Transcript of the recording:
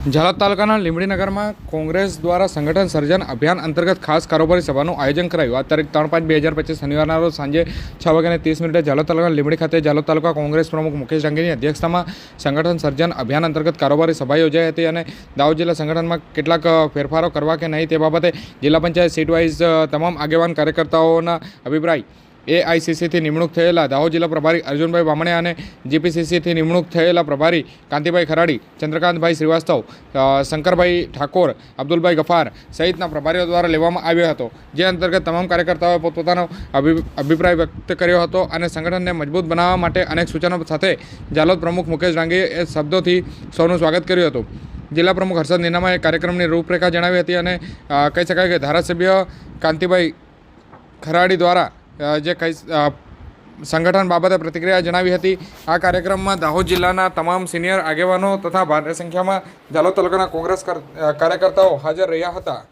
ઝાલોદ તાલુકાના લીંબડીનગરમાં કોંગ્રેસ દ્વારા સંગઠન સર્જન અભિયાન અંતર્ગત ખાસ કારોબારી સભાનું આયોજન કરાયું. આ તારીખ ત્રણ પાંચ બે હજાર પચીસ શનિવારના રોજ સાંજે છ વાગ્યાને ત્રીસ મિનિટે ઝાલોદ તાલુકાના લીંબડી ખાતે ઝાલોદ તાલુકા કોંગ્રેસ પ્રમુખ મુકેશ ડાંગીની અધ્યક્ષતામાં સંગઠન સર્જન અભિયાન અંતર્ગત કારોબારી સભા યોજાઈ હતી અને દાહોદ જિલ્લા સંગઠનમાં કેટલાક ફેરફારો કરવા કે નહીં તે બાબતે જિલ્લા પંચાયત સીટ વાઇઝ તમામ આગેવાન કાર્યકર્તાઓના અભિપ્રાય એઆઈસીસીથી નિમણૂક થયેલા દાહોદ જિલ્લા પ્રભારી અર્જુનભાઈ બામણે અને જીપીસીસીથી નિમણૂક થયેલા પ્રભારી કાંતિભાઈ ખરાડી, ચંદ્રકાંતભાઈ શ્રીવાસ્તવ શંકરભાઈ ઠાકોર, અબ્દુલભાઈ ગફાર સહિતના પ્રભારીઓ દ્વારા લેવામાં આવ્યો હતો. જે અંતર્ગત તમામ કાર્યકર્તાઓએ પોતપોતાનો અભિ- અભિપ્રાય વ્યક્ત કર્યો હતો અને સંગઠનને મજબૂત બનાવવા માટે અનેક સૂચનો સાથે જાલોદ પ્રમુખ મુકેશ ડાંગીએ શબ્દોથી સૌનું સ્વાગત કર્યું હતું. જિલ્લા પ્રમુખ હર્ષદ નીનામાએ કાર્યક્રમની રૂપરેખા જણાવી હતી અને કહી શકાય કે ધારાસભ્ય કાંતિભાઈ ખરાડી દ્વારા જે કઈ સંગઠન બાબતે પ્રતિક્રિયા જણાવી હતી, આ કાર્યક્રમમાં દાહોદ જિલ્લાના તમામ સિનિયર આગેવાનો તથા ભારે સંખ્યામાં ઝાલોદ તાલુકાના કોંગ્રેસ કર- કાર્યકર્તાઓ હાજર રહ્યા હતા.